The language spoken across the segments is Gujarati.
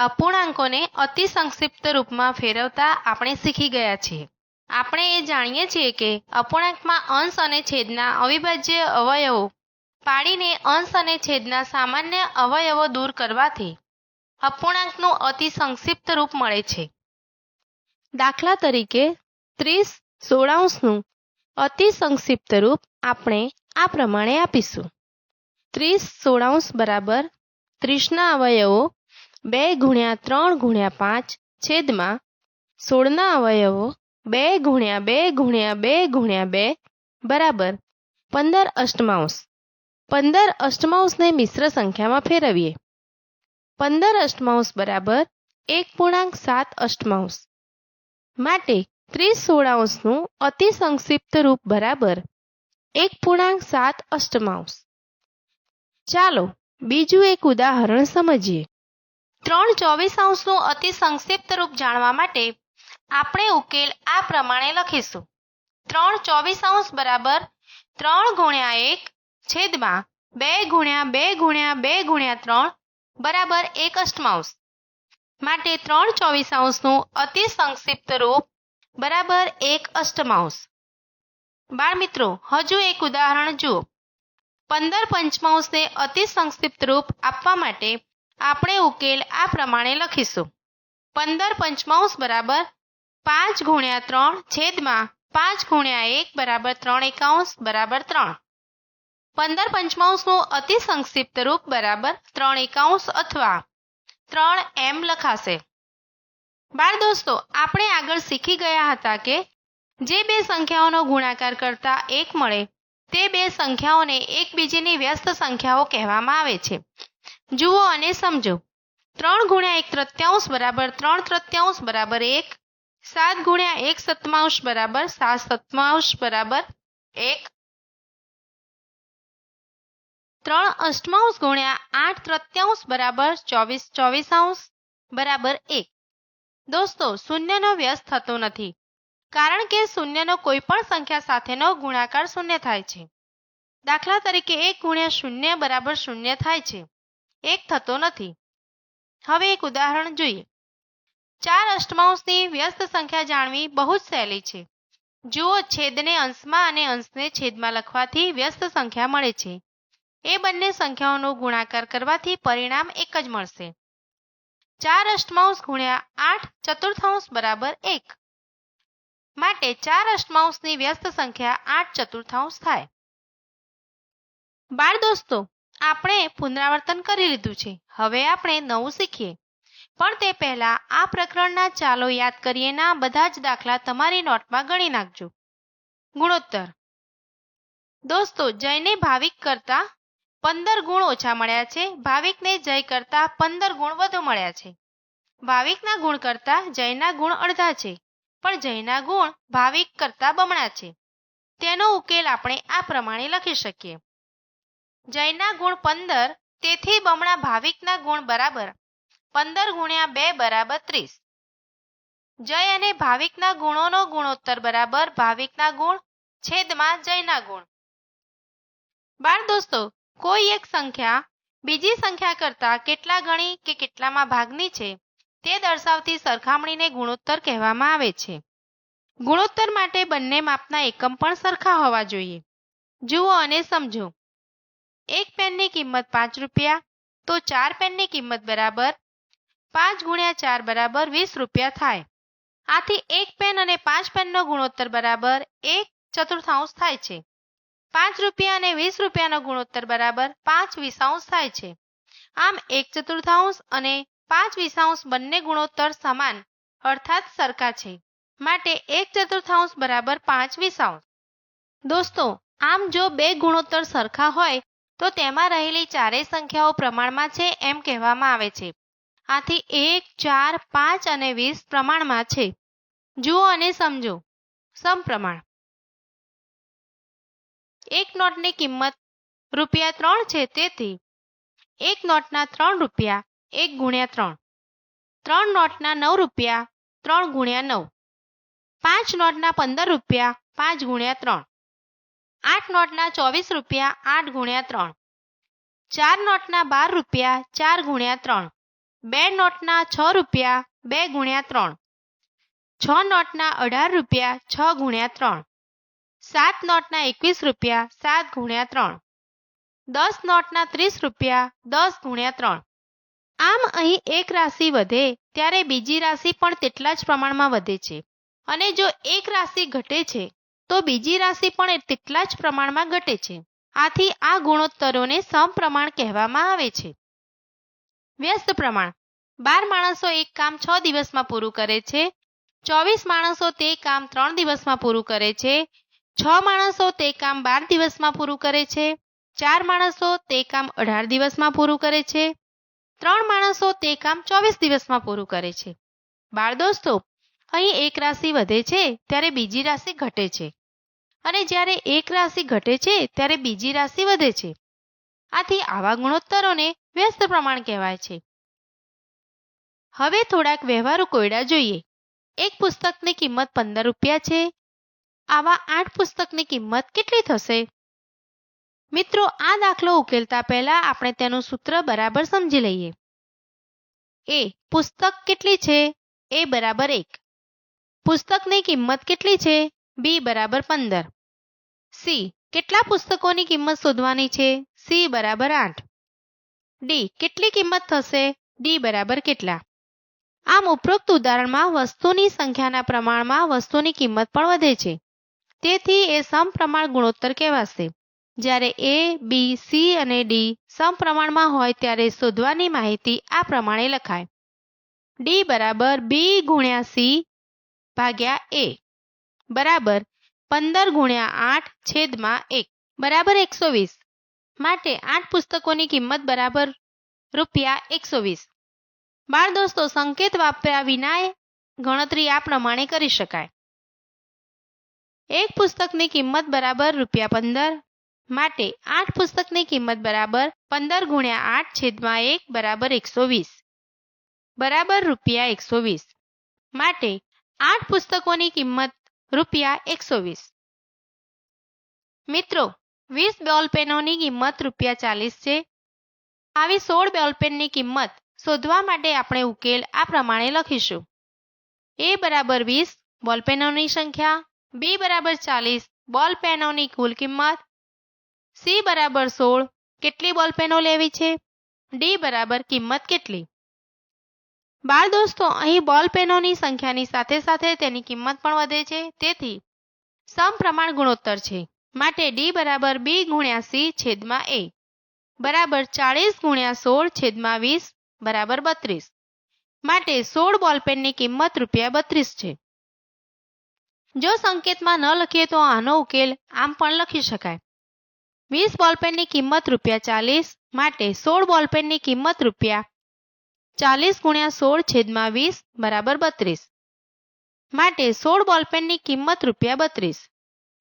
અપૂર્ણાંકોને અતિ સંક્ષિપ્ત રૂપમાં ફેરવતા આપણે શીખી ગયા છીએ. આપણે એ જાણીએ છીએ કે અપૂર્ણાંકમાં અંશ અને છેદના અવિભાજ્ય અવયવો પાડીને અંશ અને છેદના સામાન્ય અવયવો દૂર કરવાથી અપૂર્ણાંકનું અતિ સંક્ષિપ્ત રૂપ મળે છે. દાખલા તરીકે ત્રીસ સોળાંશનું અતિ સંક્ષિપ્ત રૂપ આપણે આ પ્રમાણે આપીશું. ત્રીસ સોળાંશ બરાબર ત્રીસના અવયવો બે ગુણ્યા ત્રણ ગુણ્યા પાંચ છેદમાં સોળના અવયવો બે ગુણ્યા બે ગુણ્યા બે ગુણ્યા બે બરાબર પંદર અષ્ટમાંશ. પંદર અષ્ટમાંશને મિશ્ર સંખ્યામાં ફેરવીએ. પંદર અષ્ટમાંશ બરાબર એક પૂર્ણાંક સાત અષ્ટમાંશ. માટે ત્રીસ સોળાંશનું અતિ સંક્ષિપ્ત રૂપ બરાબર એક પૂર્ણાંક સાત અષ્ટમાંશ. ચાલો બીજું એક ઉદાહરણ સમજીએ. ત્રણ ચોવીસાંશનું અતિ સંક્ષિપ્ત રૂપ જાણવા માટે આપણે ઉકેલ આ પ્રમાણે લખીશું. ત્રણ ચોવીસ અંશ બરાબર ત્રણ ગુણ્યા એક છેદમાં બે ગુણ્યા બે ગુણ્યા બે ગુણ્યા ત્રણ બરાબર એક અષ્ટમાંશ માટે ત્રણ ચોવીસાંશનું અતિ સંક્ષિપ્ત રૂપ બરાબર એક અષ્ટમાંશ બાળમિત્રો હજુ એક ઉદાહરણ જુઓ. પંદર પંચમાંશને અતિ સંક્ષિપ્ત રૂપ આપવા માટે આપણે ઉકેલ આ પ્રમાણે લખીશું. પંદર પંચમાંશ બરાબર પાંચ ગુણ્યા ત્રણ છેદમાં પાંચ ગુણ્યા એક બરાબર ત્રણ એકાંશ બરાબર ત્રણ. પંદર પંચમાંશનું અતિ સંક્ષિપ્ત રૂપ બરાબર ત્રણ એકાંશ અથવા ત્રણ એમ લખાશે. બાળ દોસ્તો, આપણે આગળ શીખી ગયા હતા કે જે બે સંખ્યાઓનો ગુણાકાર કરતા એક મળે તે બે સંખ્યાઓને એકબીજીની વ્યસ્ત સંખ્યાઓ કહેવામાં આવે છે. જુઓ અને સમજો. ત્રણ ગુણ્યા એક તૃત્યાંશ બરાબર ત્રણ તૃત્યાંશ બરાબર એક, સાત ગુણ્યા એક સત્માંશ બરાબર સાત સત્માંશ બરાબર એક. ત્રણ અષ્ટમાંશ ગુણ્યા આઠ તૃત્યાંશ બરાબર ચોવીસ ચોવીસાંશ બરાબર એક. દોસ્તો, શૂન્યનો વ્યસ્ત થતો નથી. કારણ કે શૂન્યનો કોઈ પણ સંખ્યા સાથેનો ગુણાકાર શૂન્ય થાય છે. દાખલા તરીકે એક ગુણ્યા શૂન્ય બરાબર શૂન્ય થાય છે. એક થતો નથી. હવે એક ઉદાહરણ જોઈએ. ચાર અષ્ટમાંશની વ્યસ્ત સંખ્યા જાણવી બહુ જ સહેલી છે. જુઓ છેદને અંશમાં અને અંશને છેદમાં લખવાથી વ્યસ્ત સંખ્યા મળે છે. એ બંને સંખ્યાઓનો ગુણાકાર કરવાથી પરિણામ એક જ મળશે. ચાર અષ્ટમાંશ ગુણ્યા આઠ ચતુર્થાંશ બરાબર એક. માટે ચાર અષ્ટમાંશની વ્યસ્ત સંખ્યા આઠ ચતુર્થાંશ થાય. બાળ દોસ્તો આપણે પુનરાવર્તન કરી લીધું છે. હવે આપણે નવું શીખીએ. પણ તે પહેલા આ પ્રકરણના ચાલો યાદ કરીએના બધા જ દાખલા તમારી નોટમાં ગણી નાખજો. ગુણોત્તર. દોસ્તો, જયને ભાવિક કરતા પંદર ગુણ ઓછા મળ્યા છે. ભાવિકને જય કરતા પંદર ગુણ વધુ મળ્યા છે. ભાવિકના ગુણ કરતા જયના ગુણ અડધા છે. પણ જયના ગુણ ભાવિક કરતા બમણા છે. તેનો ઉકેલ આપણે આ પ્રમાણે લખી શકીએ. જયના ગુણ પંદર, તેથી બમણા ભાવિકના ગુણ બરાબર. પંદર ગુણ્યા બે બરાબર ત્રીસ. જય અને ભાવિકના ગુણોનો ગુણોત્તર બરાબર ભાવિકના ગુણ છેદમાં જયના ગુણ. બાળ દોસ્તો, કોઈ એક સંખ્યા બીજી સંખ્યા કરતા કેટલા ગણી કે કેટલામાં ભાગની છે તે દર્શાવતી સરખામણીને ગુણોત્તર કહેવામાં આવે છે. ગુણોત્તર માટે બંને માપના એકમ પણ સરખા હોવા જોઈએ. જુઓ અને સમજો. એક પેનની કિંમત પાંચ રૂપિયા, તો ચાર પેનની કિંમત બરાબર પાંચ ગુણ્યા ચાર બરાબર વીસ રૂપિયા થાય. આથી એક પેન અને પાંચ પેનનો ગુણોત્તર બરાબર એક ચતુર્થાંશ થાય છે. પાંચ રૂપિયા અને વીસ રૂપિયાનો ગુણોત્તર બરાબર પાંચ વિસાંશ થાય છે. આમ એક ચતુર્થાંશ અને પાંચ વિસાંશ બંને ગુણોત્તર સમાન અર્થાત સરખા છે. માટે એક ચતુર્થાંશ બરાબર પાંચ વિસાંશ. દોસ્તો, આમ જો બે ગુણોત્તર સરખા હોય તો તેમાં રહેલી ચારેય સંખ્યાઓ પ્રમાણમાં છે એમ કહેવામાં આવે છે. આથી એક, ચાર, પાંચ અને વીસ પ્રમાણમાં છે. જુઓ અને સમજો. સમપ્રમાણ. એક નોટની કિંમત રૂપિયા ત્રણ છે તેથી એક નોટના ત્રણ રૂપિયા એક ગુણ્યા ત્રણ. ત્રણ નોટના નવ રૂપિયા ત્રણ ગુણ્યા નવ. પાંચ નોટના પંદર રૂપિયા પાંચ ગુણ્યા ત્રણ. આઠ નોટના ચોવીસ રૂપિયા, આઠ ગુણ્યા ત્રણ. ચાર નોટના બાર રૂપિયા, ચાર ગુણ્યા ત્રણ. બે નોટના છ રૂપિયા, બે ગુણ્યા ત્રણ. છ નોટના અઢાર રૂપિયા, છ ગુણ્યા ત્રણ. સાત નોટના એકવીસ રૂપિયા, સાત ગુણ્યા ત્રણ. દસ નોટના ત્રીસ રૂપિયા, દસ ગુણ્યા ત્રણ. આમ અહીં એક રાશિ વધે, ત્યારે બીજી રાશિ પણ તેટલા જ પ્રમાણમાં વધે છે. અને જો એક રાશિ ઘટે છે તો બીજી રાશિ પણ તેટલા જ પ્રમાણમાં ઘટે છે. આથી આ ગુણોત્તરોને સમપ્રમાણ કહેવામાં આવે છે. વ્યસ્ત પ્રમાણ. બાર માણસો એક કામ છ દિવસમાં પૂરું કરે છે. ચોવીસ માણસો તે કામ ત્રણ દિવસમાં પૂરું કરે છે. છ માણસો તે કામ બાર દિવસમાં પૂરું કરે છે. ચાર માણસો તે કામ અઢાર દિવસમાં પૂરું કરે છે. ત્રણ માણસો તે કામ ચોવીસ દિવસમાં પૂરું કરે છે. બાળ દોસ્તો, અહીં એક રાશિ વધે છે, ત્યારે બીજી રાશિ ઘટે છે. અને જ્યારે એક રાશિ ઘટે છે, ત્યારે બીજી રાશિ વધે છે. આથી આવા ગુણોત્તરોને વ્યસ્ત પ્રમાણ કહેવાય છે. હવે થોડાક વ્યવહારુ કોયડા જોઈએ. એક પુસ્તકની કિંમત પંદર રૂપિયા છે. આવા આઠ પુસ્તકની કિંમત કેટલી થશે? મિત્રો, આ દાખલો ઉકેલતા પહેલા આપણે તેનું સૂત્ર બરાબર સમજી લઈએ. એ, પુસ્તક કેટલી છે? એ બરાબર એક. પુસ્તકની કિંમત કેટલી છે? બી બરાબર પંદર. સી, કેટલા પુસ્તકોની કિંમત શોધવાની છે? સી બરાબર આઠ. ડી, કેટલી કિંમત થશે? ડી બરાબર કેટલા? આમ ઉપરોક્ત ઉદાહરણમાં વસ્તુની સંખ્યાના પ્રમાણમાં વસ્તુની કિંમત પણ વધે છે. તેથી એ સમપ્રમાણ ગુણોત્તર કહેવાશે. જ્યારે એ, બી, સી અને ડી સમપ્રમાણમાં હોય ત્યારે શોધવાની માહિતી આ પ્રમાણે લખાય. ડી બરાબર બી ગુણ્યા સી ભાગ્યા એ. બરાબર પંદર ગુણ્યા આઠ છેદમાં એક. બરાબર એકસો વીસ. માટે આઠ પુસ્તકોની કિંમત બરાબર રૂપિયા એકસો વીસ. બાળ દોસ્તો, સંકેત વાપર્યા વિના ગણતરી આ પ્રમાણે કરી શકાય. એક પુસ્તકની કિંમત બરાબર રૂપિયા પંદર. માટે આઠ પુસ્તકની કિંમત બરાબર પંદર ગુણ્યા આઠ છેદમાં એક બરાબર એકસો વીસ. બરાબર રૂપિયા એકસો વીસ. માટે આઠ પુસ્તકોની કિંમત રૂપિયા એકસો વીસ. મિત્રો, વીસ બોલપેનોની કિંમત રૂપિયા ચાલીસ છે. આવી સોળ બોલપેનની કિંમત શોધવા માટે આપણે ઉકેલ આ પ્રમાણે લખીશું. એ બરાબર વીસ બોલપેનોની સંખ્યા, બી બરાબર ચાલીસ બોલપેનોની કુલ કિંમત, સી બરાબર સોળ કેટલી બોલપેનો લેવી છે, ડી બરાબર કિંમત કેટલી? બાળ દોસ્તો, અહીં બોલ પેનોની સંખ્યાની સાથે સાથે તેની કિંમત પણ વધે છે. તેથી, સમપ્રમાણ ગુણોત્તર છે. માટે ડી બરાબર બી ગુણ્યા સી છેદમાં એ બરાબર ચાળીસ ગુણ્યા સોળ છેદમાં વીસ બરાબર બત્રીસ. માટે સોળ બોલપેનની કિંમત રૂપિયા બત્રીસ છે. જો સંકેતમાં ન લખીએ તો આનો ઉકેલ આમ પણ લખી શકાય. વીસ બોલપેનની કિંમત રૂપિયા ચાલીસ, માટે સોળ બોલપેનની કિંમત રૂપિયા ચાલીસ ગુણ્યા સોળ છેદમાં વીસ બરાબર બત્રીસ. માટે સોળ બોલપેનની કિંમત રૂપિયા બત્રીસ.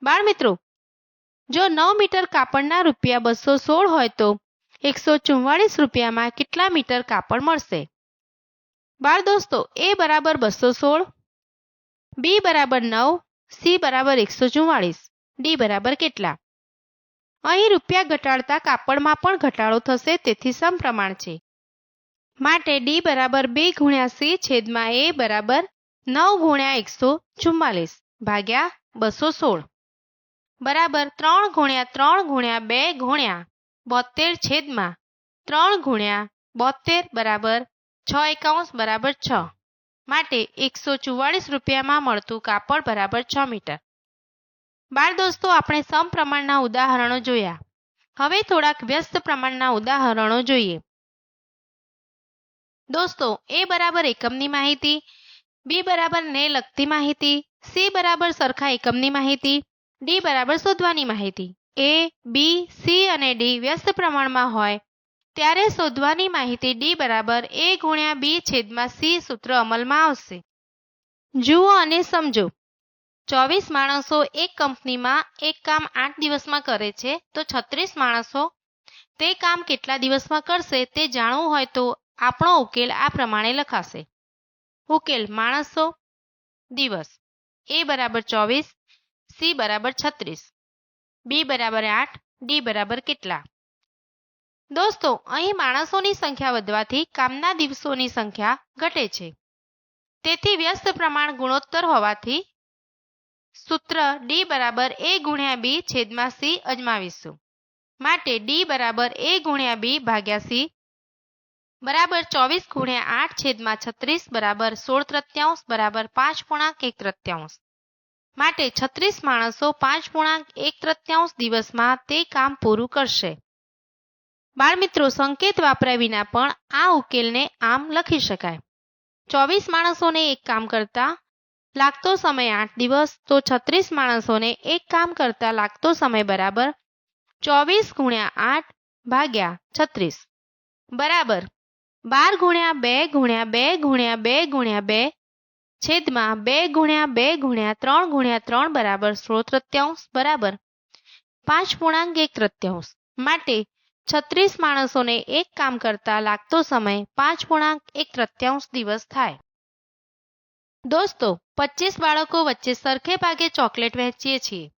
બાળ મિત્રો જો નવ મીટર કાપડના રૂપિયા બસો સોળ હોય તો એકસો ચુમ્વાળીસ રૂપિયામાં કેટલા મીટર કાપડ મળશે? બાળ દોસ્તો, એ બરાબર બસો સોળ, બી બરાબર નવ, સી બરાબર એકસો ચુમ્વાળીસ ડી બરાબર કેટલા? અહીં રૂપિયા ઘટાડતા કાપડમાં પણ ઘટાડો થશે, તેથી સમપ્રમાણ છે. માટે ડી બરાબર બે ગુણ્યા સી છેદમાં એ બરાબર નવ ગુણ્યા એકસો ચુમ્માલીસ ભાગ્યા બસો સોળ. બરાબર ત્રણ ગુણ્યા ત્રણ ગુણ્યા બે ગુણ્યા બોતેર છેદમાં ત્રણ ગુણ્યા બોતેર બરાબર છ એકાઉન્સ બરાબર છ. માટે એકસો ચુવાળીસ રૂપિયામાં મળતું કાપડ બરાબર છ મીટર. બાળ દોસ્તો, આપણે સમપ્રમાણના ઉદાહરણો જોયા. હવે થોડાક વ્યસ્ત પ્રમાણના ઉદાહરણો જોઈએ. દોસ્તો, એ બરાબર એકમની માહિતી, બી બરાબર ને લગતી માહિતી, સી બરાબર સરખા એકમની માહિતી, ડી બરાબર શોધવાની માહિતી. એ, બી, સી અને ડી વ્યસ્ત પ્રમાણમાં હોય, ત્યારે શોધવાની માહિતી ડી બરાબર એ ગુણ્યા બી છેદમાં સી સૂત્ર અમલમાં આવશે. જુઓ અને સમજો. ચોવીસ માણસો એક કંપનીમાં એક કામ આઠ દિવસમાં કરે છે, તો છત્રીસ માણસો તે કામ કેટલા દિવસમાં કરશે તે જાણવું હોય તો આપણો ઉકેલ આ પ્રમાણે લખાશે. ઉકેલ માણસો દિવસ. એ બરાબર ચોવીસ, સી બરાબર છત્રીસ, બી બરાબર આઠ, ડી બરાબર કેટલા? દોસ્તો, અહીં માણસોની સંખ્યા વધવાથી કામના દિવસોની સંખ્યા ઘટે છે. તેથી વ્યસ્ત પ્રમાણ ગુણોત્તર હોવાથી સૂત્ર ડી બરાબર એ ગુણ્યા બી છેદમાં સી અજમાવીશું. માટે ડી બરાબર એ ગુણ્યા બી ભાગ્યા સી બરાબર ચોવીસ ગુણ્યા આઠ છેદમાં છત્રીસ બરાબર સોળ તૃત્યાંશ બરાબર પાંચ પૂર્ણાંક એક તૃત્યાંશ. માટે છત્રીસ માણસો પાંચ પૂર્ણાંક એક તૃત્યાંશ દિવસમાં તે કામ પૂરું કરશે. બાળમિત્રો, સંકેત વાપર્યા વિના પણ આ ઉકેલને આમ લખી શકાય. ચોવીસ માણસોને એક કામ કરતા લાગતો સમય આઠ દિવસ, તો છત્રીસ માણસોને એક કામ કરતા લાગતો સમય બરાબર ચોવીસ ગુણ્યા આઠ ભાગ્યા છત્રીસ. બરાબર બાર ગુણ્યા બે ગુણ્યા બે ગુણ્યા બે ગુણ્યા બે છેદમાં બે ગુણ્યા બે ગુણ્યા ત્રણ ગુણ્યા ત્રણ બરાબર સોળ તૃત્યાંશ બરાબર. પાંચ પૂર્ણાંક એક તૃત્યાંશ. માટે છત્રીસ માણસોને એક કામ કરતા લાગતો સમય પાંચ પૂર્ણાંક એક તૃત્યાંશ દિવસ થાય. દોસ્તો પચીસ બાળકો વચ્ચે સરખે ભાગે ચોકલેટ વહેંચીએ છીએ.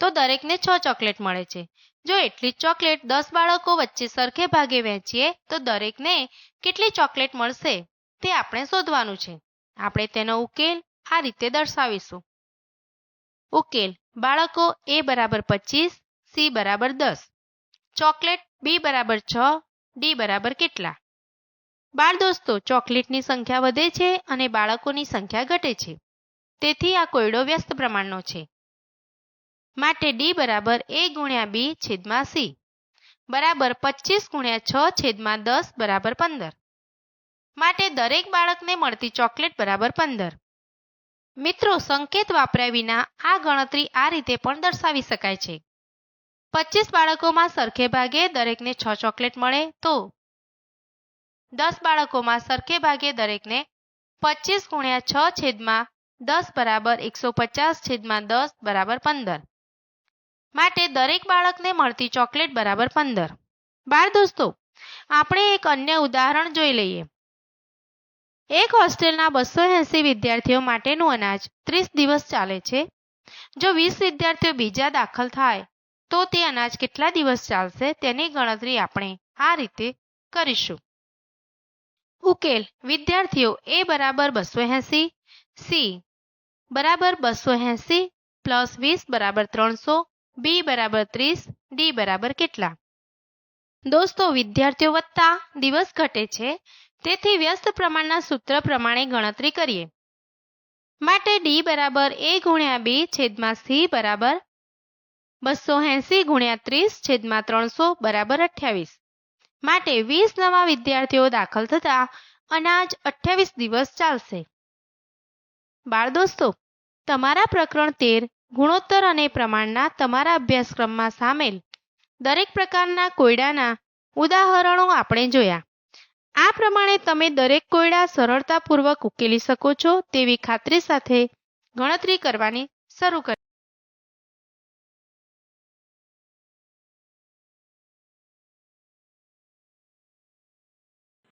તો દરેકને છ ચોકલેટ મળે છે. જો એટલી ચોકલેટ દસ બાળકો વચ્ચે સરખે ભાગે વહેંચીએ, તો દરેકને કેટલી ચોકલેટ મળશે તે આપણે શોધવાનું છે. આપણે તેનો ઉકેલ આ રીતે દર્શાવીશું. ઉકેલ બાળકો એ બરાબર પચીસ, સી બરાબર દસ. ચોકલેટ બી બરાબર છ, ડી બરાબર કેટલા? બાળ દોસ્તો, ચોકલેટની સંખ્યા વધે છે અને બાળકોની સંખ્યા ઘટે છે. તેથી આ કોયડો વ્યસ્ત પ્રમાણનો છે. માટે ડી બરાબર એ ગુણ્યા બી છેદમાં સી બરાબર પચીસ ગુણ્યા છ છેદમાં દસ બરાબર પંદર. માટે દરેક બાળકને મળતી ચોકલેટ બરાબર પંદર. મિત્રો, સંકેત વાપર્યા વિના આ ગણતરી આ રીતે પણ દર્શાવી શકાય છે. પચીસ બાળકોમાં સરખે ભાગે દરેકને છ ચોકલેટ મળે તો. દસ બાળકોમાં સરખે ભાગે દરેકને પચીસ ગુણ્યા છ છેદમાં દસ બરાબર એકસો પચાસ છેદમાં દસ બરાબર પંદર. માટે દરેક બાળકને મળતી ચોકલેટ બરાબર પંદર. બાળ દોસ્તો, આપણે એક અન્ય ઉદાહરણ જોઈ લઈએ. એક હોસ્ટેલના બસો એંસી વિદ્યાર્થીઓ માટેનું અનાજ ત્રીસ દિવસ ચાલે છે. જો વીસ વિદ્યાર્થીઓ બીજા દાખલ થાય, તો તે અનાજ કેટલા દિવસ ચાલશે તેની ગણતરી આપણે આ રીતે કરીશું. ઉકેલ, વિદ્યાર્થીઓ એ બરાબર બસો એંસી, સી બરાબર બસો એંસી પ્લસ વીસ બરાબર ત્રણસો બી બરાબર ત્રીસ ડી બરાબર કેટલા? દોસ્તો, વિદ્યાર્થીઓ વત્તા દિવસ ઘટે છે, તેથી વ્યસ્ત પ્રમાણના સૂત્ર પ્રમાણે ગણતરી કરીએ. માટે ડી બરાબર એ ગુણ્યા બી છેદમાં સી બરાબર બસો એંસી ગુણ્યા ત્રીસ છેદમાં ત્રણસો બરાબર અઠ્યાવીસ. માટે વીસ નવા વિદ્યાર્થીઓ દાખલ થતા અનાજ અઠ્યાવીસ દિવસ ચાલશે. બાળ દોસ્તો, તમારા પ્રકરણ તેર ગુણોત્તર અને પ્રમાણના તમારા અભ્યાસક્રમમાં સામેલ દરેક પ્રકારના કોયડાના ઉદાહરણો આપણે જોયા. આ પ્રમાણે તમે દરેક કોયડા સરળતાપૂર્વક ઉકેલી શકો છો તેવી ખાતરી સાથે ગણતરી કરવાની શરૂ કરી.